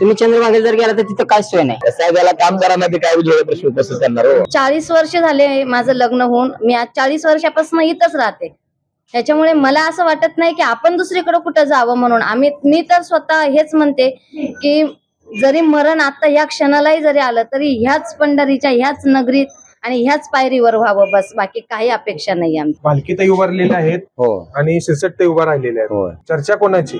तुम्ही चंद्रभागेला जर गेला तर तिथं काय सोय नाही. साहेबाला कामगारांना ते काय उजवळ प्रश्न उपस्थित करणार हो. चाळीस वर्ष झाले माझं लग्न होऊन. मी आज चाळीस वर्षापासून इथंच राहते. त्याच्यामुळे मला असं वाटत नाही की आपण दुसरीकडे कुठं जावं म्हणून. आम्ही मी तर स्वतः हेच म्हणते की जरी मरण आता या क्षणालाही जरी आलं तरी ह्याच पंढरीच्या ह्याच नगरीत आणि ह्याच पायरीवर व्हावं बस. बाकी काही अपेक्षा नाही आमची. भालकीताई उभारलेले आहेत हो. आणि शिरसट ते उभा राहिलेले आहेत. चर्चा कोणाची?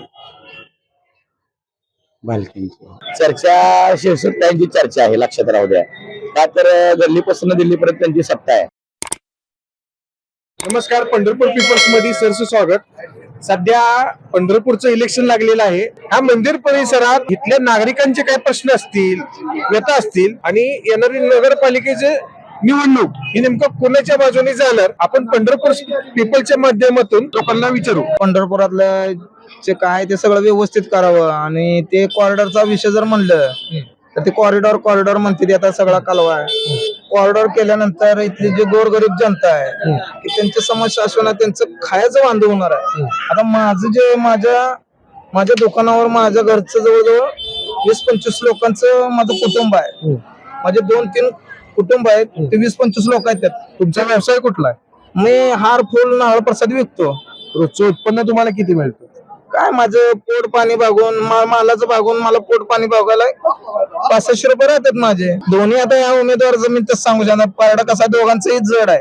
भालकींची चर्चा शिवसेनेची चर्चा आहे लक्षात राहू द्या. का तर गल्लीपासून दिल्लीपर्यंत त्यांची सत्ता आहे. नमस्कार पंढरपूर पीपल्समध्ये सरचं स्वागत. सध्या पंढरपूरचं इलेक्शन लागलेलं आहे. ह्या मंदिर परिसरात इथल्या नागरिकांचे काय प्रश्न असतील व्यथा असतील आणि येणारी नगरपालिकेचे निवडणूक ही नेमकं कोणाच्या बाजूने जाणार आपण पंढरपूर पीपलच्या माध्यमातून लोकांना विचारू. पंढरपुरातलं जे काय ते सगळं व्यवस्थित करावं. आणि ते कॉरिडॉरचा विषय जर म्हणलं तर ते कॉरिडॉर कॉरिडॉर म्हणते ते आता सगळा कालवा आहे. कॉरिडॉर केल्यानंतर इथली जी गोरगरीब जनता आहे की त्यांच्या समस्या असणं त्यांचं खायचं वांद होणार आहे. आता माझं जे माझ्या माझ्या दुकानावर माझ्या घरचं जवळजवळ वीस पंचवीस लोकांचं माझं कुटुंब आहे. माझे दोन तीन कुटुंब आहेत ते वीस पंचवीस लोक आहेत त्यात. तुमचा व्यवसाय कुठला आहे? मी हार फुल नारळ प्रसाद विकतो. रोजचं उत्पन्न तुम्हाला किती मिळतं? काय माझं पोट पाणी भागून मा- मालाचं भागून मला पोट पाणी भागायला पासष्टशे रुपये राहतात माझे. दोन्ही आता या उमेदवार मी तसं सांगू शकणार पारडा कसा दोघांचंही जड आहे.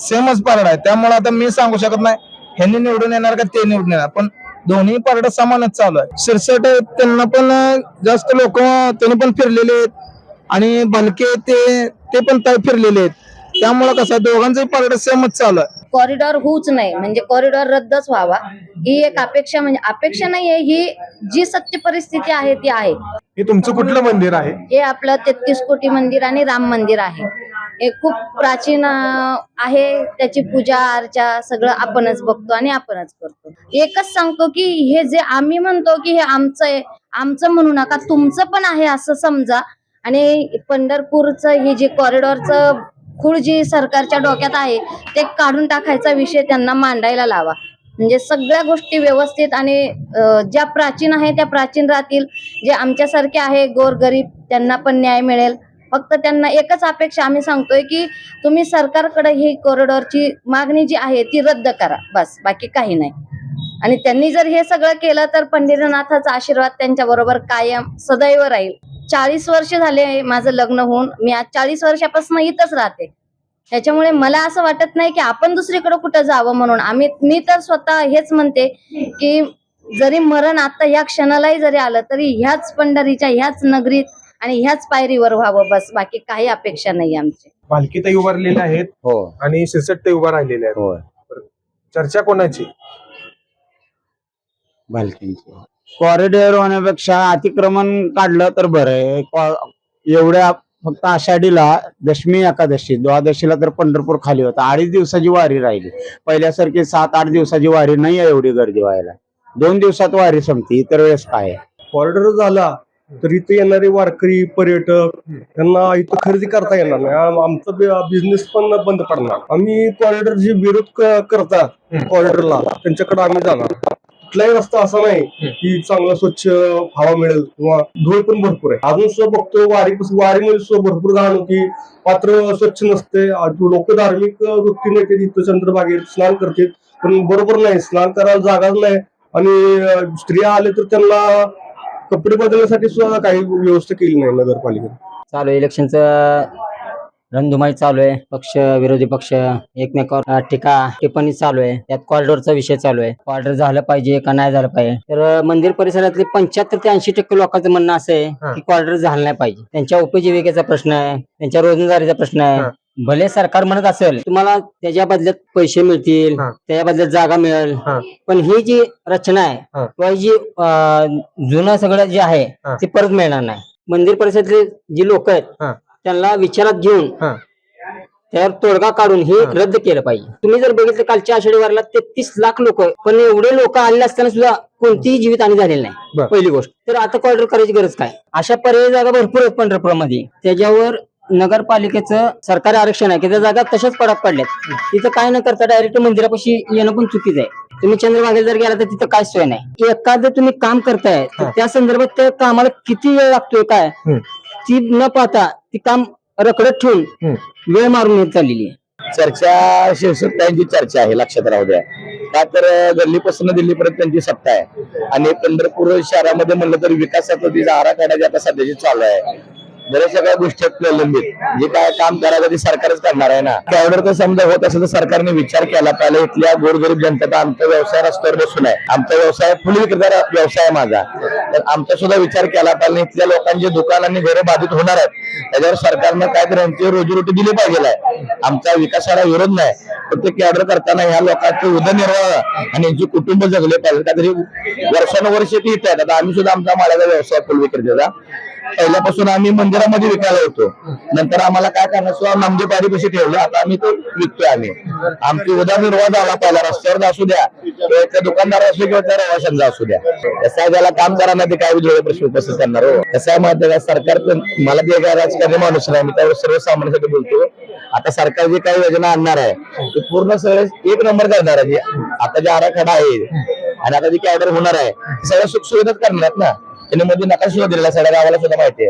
सेमच पारडा आहे. त्यामुळे आता मी सांगू शकत नाही. ह्यांनी निवडून येणार का ते निवडून येणार. पण दोन्ही पारडा समानच चालू आहे. शिरसट त्यांना पण अं, जास्त लोक त्यांनी पण फिरलेले आहेत. आणि भलके ते ते पण ताई फिरलेले आहेत. त्यामुळे कसं आहे, दोघांचंही पारडा सेमच चालू आहे. कॉरिडॉर होऊच नाही. म्हणजे कॉरिडॉर रद्दच व्हावा. ही एक अपेक्षा म्हणजे अपेक्षा नाहीये. ही जी सत्य परिस्थिती आहे ती आहे. हे तुमचं कुठलं मंदिर आहे? हे आपलं तेहतीस कोटी मंदिर आणि राम मंदिर आहे. हे खूप प्राचीन आहे. त्याची पूजा अर्चा सगळं आपणच बघतो आणि आपणच करतो. एकच सांगतो की हे जे आम्ही म्हणतो की हे आमचं आहे. आमचं म्हणू नका. तुमचं पण आहे असं समजा. आणि पंढरपूरचं हे जे कॉरिडॉरचं खूळ जी सरकारच्या डोक्यात आहे ते काढून टाकायचा विषय त्यांना मांडायला लावा. म्हणजे सगळ्या गोष्टी व्यवस्थित आणि ज्या प्राचीन आहे त्या प्राचीन राहतील. जे आमच्यासारखे आहे गोरगरीब त्यांना पण न्याय मिळेल. फक्त त्यांना एकच अपेक्षा आम्ही सांगतोय की तुम्ही सरकारकडे ही कॉरिडॉरची मागणी जी आहे ती रद्द करा. बस बाकी काही नाही. आणि त्यांनी जर हे सगळं केलं तर पंढरीनाथाचा आशीर्वाद त्यांच्या बरोबर कायम सदैव राहील. चाळीस वर्ष झाले माझं लग्न होऊन. मी आज चाळीस वर्षापासून इथंच राहते. त्याच्यामुळे मला असं वाटत नाही की आपण दुसरीकडे कुठं जावं म्हणून. आम्ही मी तर स्वतः हेच म्हणते की जरी मरण आता या क्षणालाही जरी आलं तरी ह्याच पंढरीच्या ह्याच नगरीत आणि ह्याच पायरीवर व्हावं बस. बाकी काही अपेक्षा नाही आमची. भालकीताई उभारलेले आहेत हो. आणि शिरसट ते उभा राहिलेले आहेत. हो चर्चा कोणाची? भालकींची कॉरिडॉर होण्यापेक्षा अतिक्रमण काढलं तर बरं आहे. कॉ- एवढ्या फक्त आषाढीला दशमी एकादशी द्वादशीला तर पंढरपूर खाली होता. अडीच दिवसाची वारी राहिली. पहिल्यासारखी सात आठ दिवसाची वारी नाही आहे एवढी गर्दी व्हायला. दोन दिवसात वारी संपती इतर वेळेस काय आहे? कॉरिडॉर झाला तर इथे येणारे वारकरी पर्यटक त्यांना इथं खरेदी करता येणार नाही. आम- आमचा बिझनेस पण बंद पडणार. आम्ही कॉरिडॉर जे विरोध करतात कॉरिडॉरला त्यांच्याकडे आम्ही जाणार. कुठलाही रस्ता असा नाही की चांगला स्वच्छ हवा मिळेल किंवा धूळ पण भरपूर आहे. अजून सुद्धा बघतो वारी वारीमध्ये सुद्धा भरपूर घाण होती पात्र स्वच्छ नसते. लोक धार्मिक वृत्तीने ते तिथं चंद्रभागेत स्नान करतात. पण बरोबर नाही. स्नान करायला जागाच नाही. आणि स्त्रिया आले तर त्यांना कपडे बदलण्यासाठी सुद्धा काही व्यवस्था केली नाही नगरपालिकेने. चालू इलेक्शनचं रणधुमाळी चालू आहे पक्ष विरोधी पक्ष एकमेकावर टीका टिप्पणी चालू आहे त्यात कॉरिडॉरचा विषय चालू आहे कॉरिडॉर झालं पाहिजे का नाही झालं पाहिजे तर मंदिर परिसरातले पंच्याहत्तर ते ऐंशी टक्के लोकांचं म्हणणं असं आहे की कॉरिडॉर झालं नाही पाहिजे त्यांच्या उपजीविकेचा प्रश्न आहे त्यांच्या रोजंदारीचा प्रश्न आहे भले सरकार म्हणत असेल तुम्हाला त्याच्या बदल्यात पैसे मिळतील. त्याच्या बदल्यात जागा मिळेल. पण ही जी रचना आहे. किंवा जी जुनं सगळं जे आहे. ते परत मिळणार नाही मंदिर परिसरातले जी लोक आहेत. त्यांना विचारात घेऊन. त्यावर तोडगा काढून हे. रद्द केलं पाहिजे. तुम्ही जर बघितलं कालच्या आषाढीवारला तेहतीस लाख लोक पण एवढे लोक आले असताना सुद्धा कोणतीही जीवितहानी झालेली बर. नाही पहिली गोष्ट. तर आता कॉर्डर करायची गरज काय? अशा पर्यायी जागा भरपूर आहेत पंढरपुरामध्ये. त्याच्यावर नगरपालिकेचं सरकारी आरक्षण आहे. की त्या जागा तशाच पडाक पडल्यात. तिथं काय न करता डायरेक्ट मंदिरापाशी येणं पण चुकीचं आहे. तुम्ही चंद्रभागेला जर गेला तर तिथं काय सोय नाही. एखादं तुम्ही काम करताय तर त्या संदर्भात त्या कामाला किती वेळ लागतोय काय. ती न पाहता ती काम रखडत ठेवून वेळ मारून येत चाललेली आहे. चर्चा शिवसत्तांची चर्चा आहे लक्षात राहू द्या. का तर गल्लीपासून दिल्लीपर्यंत त्यांची सत्ता आहे. आणि पंढरपूर शहरामध्ये म्हणलं तर विकासाचा तिचा आराखडा जे आता सध्याची चालू आहे. बऱ्याचशा काही गोष्टी आहेत प्रलंबित. जे काय काम करायचं ते सरकारच करणार आहे ना. त्यावर तर समजा होत असेल तर सरकारने विचार केला पाहिजे. इथल्या गोरगरीब जनतेचा आमचा व्यवसाय रस्त्यावर बसून आहे. आमचा व्यवसाय फुल विक्रेता व्यवसाय माझा. तर आमचा सुद्धा विचार केला पाहिजे. इथल्या लोकांचे दुकान आणि घरं बाधित होणार आहेत. त्याच्यावर सरकारनं काय त्यांची रोजीरोटी दिली पाहिजे आहे. आमचा विकासाला विरोध नाही. पण ते कॅडर करताना ह्या लोकांचे उदरनिर्वाह आणि यांची कुटुंब जगले पाहिजे काहीतरी वर्षानुवर्ष ते इथे आहेत. आता आम्ही सुद्धा आमचा मालाचा व्यवसाय फुल विक्रेत्याचा पहिल्यापासून आम्ही मंदिरामध्ये विकायला होतो. नंतर आम्हाला काय करणार सुद्धा नामदेव पाडीपाशी ठेवलं आता आम्ही तो विकतोय आम्ही. आमची उदरनिर्वाह झाला पहिला रस्त्यावर असू द्या किंवा त्या दुकानदार असू किंवा त्या रवाशांचा असू द्या. कसं आहे काम करा ते काय वेगळे प्रश्न उपस्थित करणार हो. कसं आहे माहिती का सरकार मला ते काय राजकारणी माणूस नाही मी त्यावर सर्वसामान्यांसाठी बोलतो. आता सरकार जे काही योजना आणणार आहे ते पूर्ण सगळे एक नंबर करणार आहे. आता जे आराखडा आहे आणि आता जी कॅडर होणार आहे सगळ्या सुखसुविधाच करणार आहेत ना. त्यांनी मध्ये नकाशा सुद्धा दिलेला सगळ्या गावाला सुद्धा माहिती आहे.